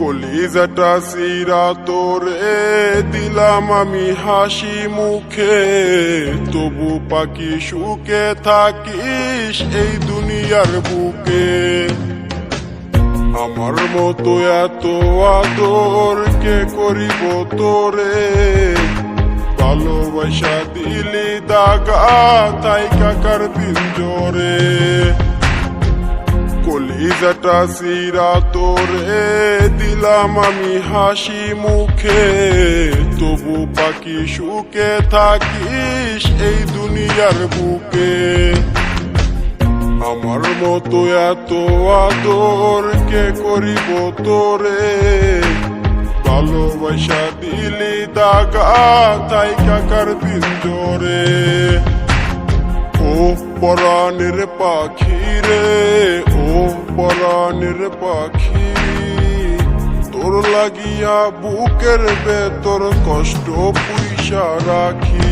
কলিজাটা সিরা তোরে দিলাম আমি হাসি মুখে। তবু পাখি সুখে থাকিস এই দুনিয়ার বুকে। আমার মতো এত আদর কে করিব তোরে? ভালোবাসা দিলি দাগা, তাই কাকার পিঞ্জরে কলিজাটা সিরা তোরে দিলাম আমি হাসি মুখে। তবু পাখি সুখে থাকিস এই দুনিয়ার বুকে। আমার মতো এত আদর কে করিব তোরে? ভালোবাসা দিলি দাগা, তাই কাকার পিঞ্জরে ও পরাণের পাখি রে, ও পাখি তোর লাগিয়া বুকের ভেতর কষ্ট পুইসা রাখি।